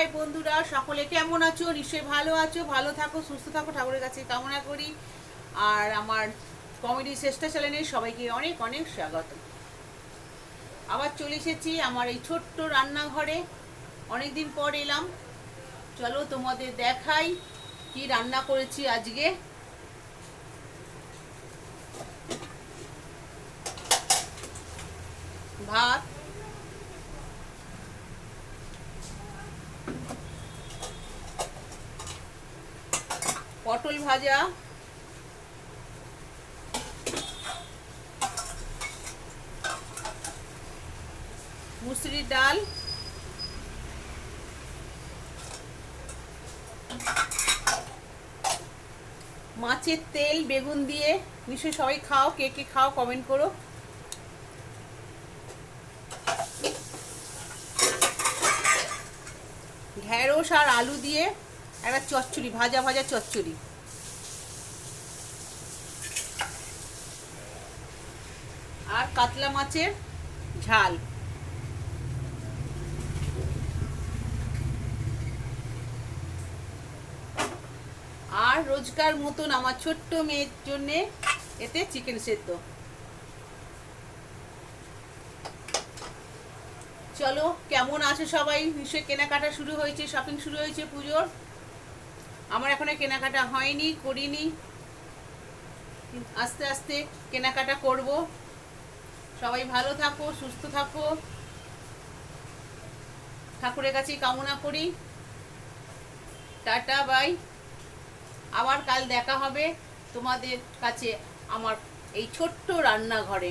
High বন্ধুরা, সকলে কেমন আছো? নিশ্চয়ই ভালো আছো, ভালো থাকো, সুস্থ থাকো, ঠাকুরের কাছে কামনা করি। আর আমার কমেডি চেষ্টা চ্যানেলে সবাইকে অনেক অনেক স্বাগত। আবার চলে এসেছি আমার এই ছোট্ট রান্নাঘরে। অনেক দিন পর এলাম। চলো তোমাদের দেখাই কি রান্না করেছি আজকে। ভাত পটল ভাজা। মুসুরির ডাল। মাছের তেল, বেগুন দিয়ে। নিশ্চয়ই সবাই খাও, কে কে খাও কমেন্ট করো। ঢ্যাঁড়স আর আলু দিয়ে একটা চচ্চড়ি, ভাজা ভাজা চচ্চড়ি। আর কাতলা মাছের ঝাল। আর রোজকার মতন আমার ছোট্ট মেয়ের জন্যে এতে চিকেন সেদ্ধ। চলো, কেমন আছে সবাই? নিশ্চয়ই কেনাকাটা শুরু হয়েছে শপিং শুরু হয়েছে পুজোর। আমার এখনও কেনাকাটা হয়নি, করিনি। আস্তে আস্তে কেনাকাটা করব। সবাই ভালো থাকো, সুস্থ থাকো। ঠাকুরের কাছে কামনা করি। Tata, bye. আবার কাল দেখা হবে তোমাদের কাছে আমার এই ছোট্ট রান্নাঘরে।